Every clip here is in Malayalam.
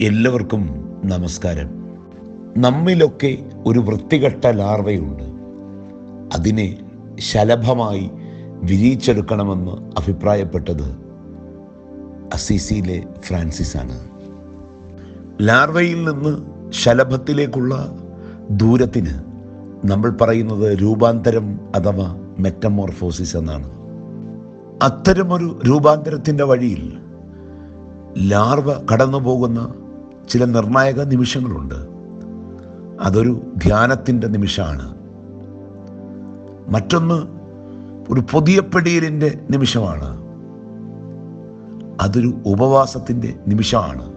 എല്ലാവർക്കും നമസ്കാരം. നമ്മിലൊക്കെ ഒരു വൃത്തികെട്ട ലാർവയുണ്ട്. അതിനെ ശലഭമായി വിരിയിച്ചെടുക്കണമെന്ന് അഭിപ്രായപ്പെട്ടത് അസീസിയിലെ ഫ്രാൻസിസ് ആണ് ലാർവയിൽ നിന്ന് ശലഭത്തിലേക്കുള്ള ദൂരത്തിന് നമ്മൾ പറയുന്നത് രൂപാന്തരം അഥവാ മെറ്റമോർഫോസിസ് എന്നാണ്. അത്തരമൊരു രൂപാന്തരത്തിന്റെ വഴിയിൽ ലാർവ കടന്നു പോകുന്ന ചില നിർണായക നിമിഷങ്ങളുണ്ട്. അതൊരു ധ്യാനത്തിന്റെ നിമിഷമാണ്. മറ്റൊന്ന് ഒരു പുതിയ പെടിയലിന്റെ നിമിഷമാണ്. അതൊരു ഉപവാസത്തിന്റെ നിമിഷമാണ്.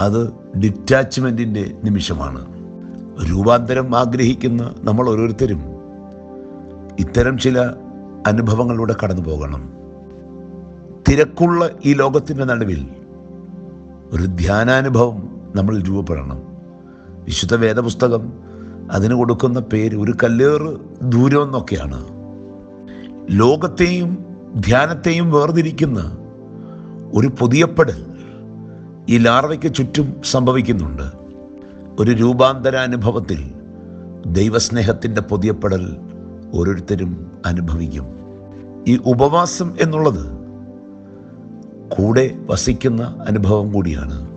അത് ഡിറ്റാച്ച്മെന്റിന്റെ നിമിഷമാണ്. രൂപാന്തരം ആഗ്രഹിക്കുന്ന നമ്മൾ ഓരോരുത്തരും ഇത്തരം ചില അനുഭവങ്ങളിലൂടെ കടന്നു പോകണം തിരക്കുള്ള ഈ ലോകത്തിന്റെ നടുവിൽ ഒരു ധ്യാനാനുഭവം നമ്മൾ രൂപപ്പെടണം. വിശുദ്ധ വേദപുസ്തകം അതിന് കൊടുക്കുന്ന പേര് ഒരു കല്ലേറ് ദൂരം എന്നൊക്കെയാണ്. ലോകത്തെയും ധ്യാനത്തെയും വേർതിരിക്കുന്ന ഒരു പുതിയപ്പെടൽ ഈ ലാർവയ്ക്ക് ചുറ്റും സംഭവിക്കുന്നുണ്ട്. ഒരു രൂപാന്തരാനുഭവത്തിൽ ദൈവസ്നേഹത്തിന്റെ പുതിയപ്പെടൽ ഓരോരുത്തരും അനുഭവിക്കും. ഈ ഉപവാസം എന്നുള്ളത് കൂടെ വസിക്കുന്ന അനുഭവം കൂടിയാണ്.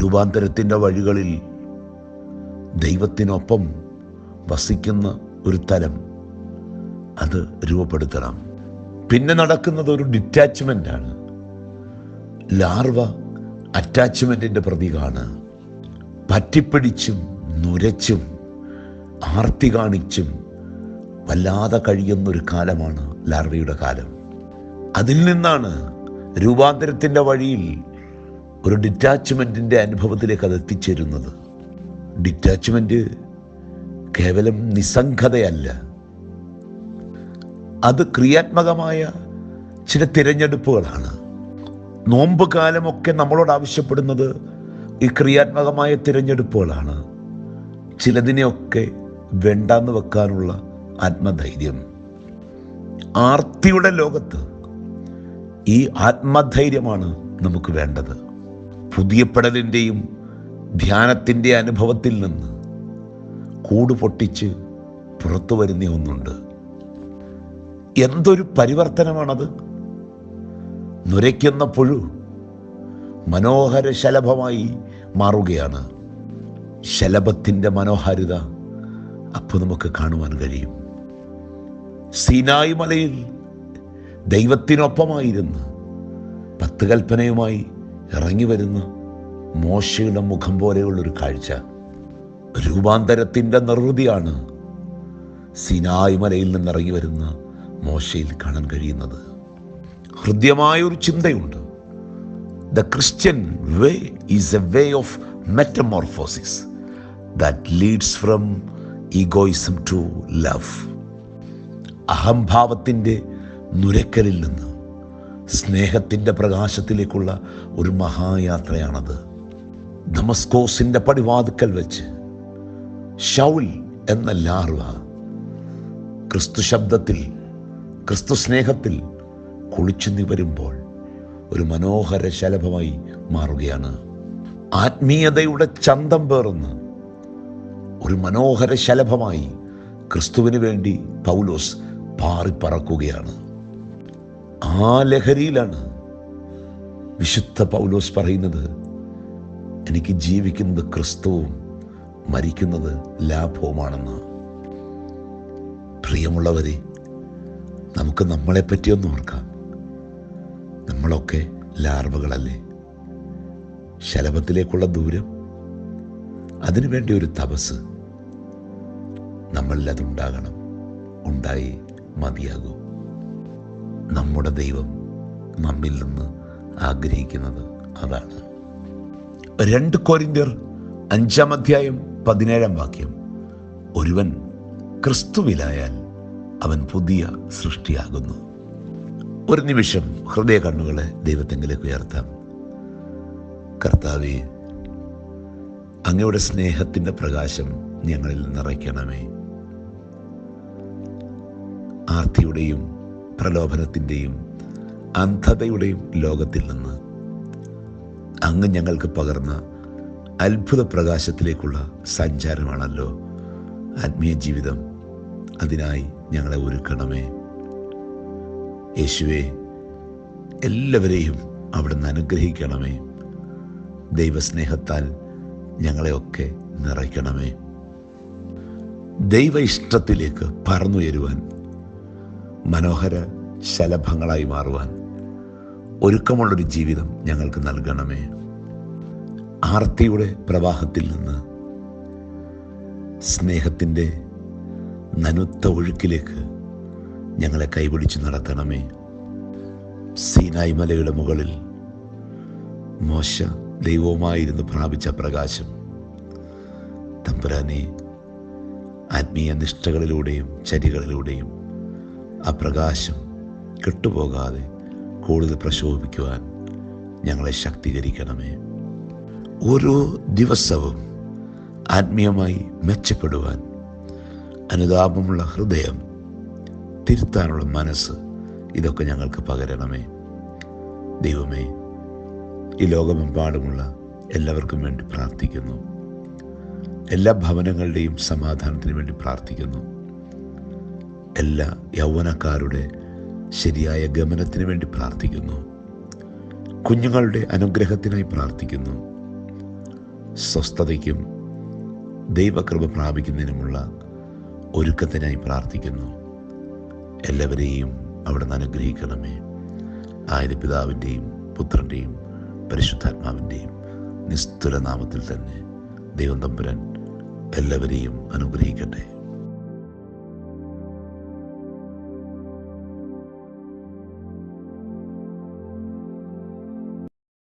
രൂപാന്തരത്തിന്റെ വഴികളിൽ ദൈവത്തിനൊപ്പം വസിക്കുന്ന ഒരു തലം അത് രൂപപ്പെടുത്തണം. പിന്നെ നടക്കുന്നത് ഒരു ഡിറ്റാച്ച്മെന്റ് ആണ് ലാർവ അറ്റാച്ച്മെന്റിന്റെ പ്രതീകമാണ് പറ്റിപ്പിടിച്ചും നുരച്ചും ആർത്തി കാണിച്ചും വല്ലാതെ കഴിയുന്നൊരു കാലമാണ് ലാർവയുടെ കാലം. അതിൽ നിന്നാണ് രൂപാന്തരത്തിന്റെ വഴിയിൽ ഒരു ഡിറ്റാച്ച്മെന്റിന്റെ അനുഭവത്തിലേക്ക് അത് എത്തിച്ചേരുന്നത്. ഡിറ്റാച്ച്മെന്റ് കേവലം നിസ്സംഗതയല്ല. അത് ക്രിയാത്മകമായ ചില തിരഞ്ഞെടുപ്പുകളാണ്. നോമ്പ് കാലമൊക്കെ നമ്മളോട് ആവശ്യപ്പെടുന്നത് ഈ ക്രിയാത്മകമായ തിരഞ്ഞെടുപ്പുകളാണ്. ചിലതിനെയൊക്കെ വേണ്ടാന്ന് വെക്കാനുള്ള ആത്മധൈര്യം. ആർത്തിയുടെ ലോകത്ത് ഈ ആത്മധൈര്യമാണ് നമുക്ക് വേണ്ടത്. പുതിയപ്പെടലിന്റെയും ധ്യാനത്തിന്റെ അനുഭവത്തിൽ നിന്ന് കൂട് പൊട്ടിച്ച് പുറത്തു വരുന്ന ഒന്നുണ്ട്. എന്തൊരു പരിവർത്തനമാണത്? നുരയ്ക്കുന്ന പുഴു മനോഹര ശലഭമായി മാറുകയാണ്. ശലഭത്തിന്റെ മനോഹാരിത അപ്പോൾ നമുക്ക് കാണുവാൻ കഴിയും. സീനായി മലയിൽ ദൈവത്തിനൊപ്പമായിരുന്ന് പത്ത് കൽപ്പനയുമായി ഇറങ്ങി വരുന്ന മോശയുടെ മുഖം പോലെയുള്ളൊരു കാഴ്ച. രൂപാന്തരത്തിന്റെ നിർവൃതിയാണ് സിനായ് മലയിൽ നിന്നിറങ്ങി വരുന്ന മോശയിൽ കാണാൻ കഴിയുന്നത്. ഹൃദ്യമായ ഒരു ചിന്തയുണ്ട്. The Christian way is a way of metamorphosis that leads from egoism to love അഹംഭാവത്തിന്റെ നുരക്കലിൽ നിന്ന് സ്നേഹത്തിന്റെ പ്രകാശത്തിലേക്കുള്ള ഒരു മഹായാത്രയാണത്. ധമസ്കോസിന്റെ പടിവാതുക്കൽ വെച്ച് ഷൗൽ എന്ന ലാർവ ക്രിസ്തു ശബ്ദത്തിൽ ക്രിസ്തു സ്നേഹത്തിൽ കുളിച്ചു നിവരുമ്പോൾ ഒരു മനോഹര ശലഭമായി മാറുകയാണ്. ആത്മീയതയുടെ ചന്തം പേർന്ന് ഒരു മനോഹര ശലഭമായി ക്രിസ്തുവിന് വേണ്ടി പൗലോസ് പാറിപ്പറക്കുകയാണ്. ആ ലഹരിയിലാണ് വിശുദ്ധ പൗലോസ് പറയുന്നത്. എനിക്ക് ജീവിക്കുന്നത് ക്രിസ്തുവും മരിക്കുന്നത് ലാഭവുമാണെന്ന്. പ്രിയമുള്ളവരെ നമുക്ക് നമ്മളെ പറ്റിയൊന്നും ഓർക്കാം. നമ്മളൊക്കെ ലാർവകളല്ലേ? ശലഭത്തിലേക്കുള്ള ദൂരം അതിനുവേണ്ടി ഒരു തപസ്. നമ്മളിൽ അതുണ്ടാകണം. ഉണ്ടായി മതിയാകൂ. നമ്മുടെ ദൈവം നമ്മിൽ നിന്ന് ആഗ്രഹിക്കുന്നത് അതാണ്. രണ്ട് കോരിന്ത്യർ അഞ്ചാം അധ്യായം പതിനേഴാം വാക്യം. ഒരുവൻ ക്രിസ്തുവിലായാൽ അവൻ പുതിയ സൃഷ്ടിയാകുന്നു. ഒരു നിമിഷം ഹൃദയ കണ്ണുകളെ ദൈവത്തെങ്കിലേക്ക് ഉയർത്താം. കർത്താവെ അങ്ങയുടെ സ്നേഹത്തിന്റെ പ്രകാശം ഞങ്ങളിൽ നിറയ്ക്കണമേ. ആർത്തിയുടെയും പ്രലോഭനത്തിന്റെയും അന്ധതയുടെയും ലോകത്തിൽ നിന്ന് അങ്ങ് ഞങ്ങൾക്ക് പകർന്ന അത്ഭുത പ്രകാശത്തിലേക്കുള്ള സഞ്ചാരമാണല്ലോ ആത്മീയ ജീവിതം. അതിനായി ഞങ്ങളെ ഒരുക്കണമേ. യേശുവെ എല്ലാവരെയും അവിടുന്ന് അനുഗ്രഹിക്കണമേ. ദൈവസ്നേഹത്താൽ ഞങ്ങളെയൊക്കെ നിറയ്ക്കണമേ. ദൈവ ഇഷ്ടത്തിലേക്ക് പറന്നുയരുവാൻ മനോഹര ശലഭങ്ങളായി മാറുവാൻ ഒരുക്കമുള്ളൊരു ജീവിതം ഞങ്ങൾക്ക് നൽകണമേ. ആർത്തിയുടെ പ്രവാഹത്തിൽ നിന്ന് സ്നേഹത്തിന്റെ നനുത്ത ഒഴുക്കിലേക്ക് ഞങ്ങളെ കൈപിടിച്ച് നടത്തണമേ. സീനായി മലയുടെ മുകളിൽ മോശ ദൈവവുമായിരുന്നു പ്രാപിച്ച പ്രകാശം. തമ്പുരാനെ ആത്മീയ നിഷ്ഠകളിലൂടെയും ചരികളിലൂടെയും ആ പ്രകാശം കെട്ടുപോകാതെ കൂടുതൽ പ്രശോഭിക്കുവാൻ ഞങ്ങളെ ശക്തീകരിക്കണമേ. ഓരോ ദിവസവും ആത്മീയമായി മെച്ചപ്പെടുവാൻ അനുതാപമുള്ള ഹൃദയം തിരുത്താനുള്ള മനസ്സ് ഇതൊക്കെ ഞങ്ങൾക്ക് പകരണമേ. ദൈവമേ ഈ ലോകമെമ്പാടുമുള്ള എല്ലാവർക്കും വേണ്ടി പ്രാർത്ഥിക്കുന്നു. എല്ലാ ഭവനങ്ങളുടെയും സമാധാനത്തിന് വേണ്ടി പ്രാർത്ഥിക്കുന്നു. എല്ലാ യൗവനക്കാരുടെ ശരിയായ ഗമനത്തിന് വേണ്ടി പ്രാർത്ഥിക്കുന്നു. കുഞ്ഞുങ്ങളുടെ അനുഗ്രഹത്തിനായി പ്രാർത്ഥിക്കുന്നു. സ്വസ്ഥതയ്ക്കും ദൈവകൃപ പ്രാപിക്കുന്നതിനുമുള്ള ഒരുക്കത്തിനായി പ്രാർത്ഥിക്കുന്നു. എല്ലാവരെയും അവിടുന്ന് അനുഗ്രഹിക്കണമേ. ആയത് പിതാവിന്റെയും പുത്രന്റെയും പരിശുദ്ധാത്മാവിന്റെയും നിസ്തുല നാമത്തിൽ തന്നെ ദൈവം തമ്പുരൻ എല്ലാവരെയും അനുഗ്രഹിക്കട്ടെ.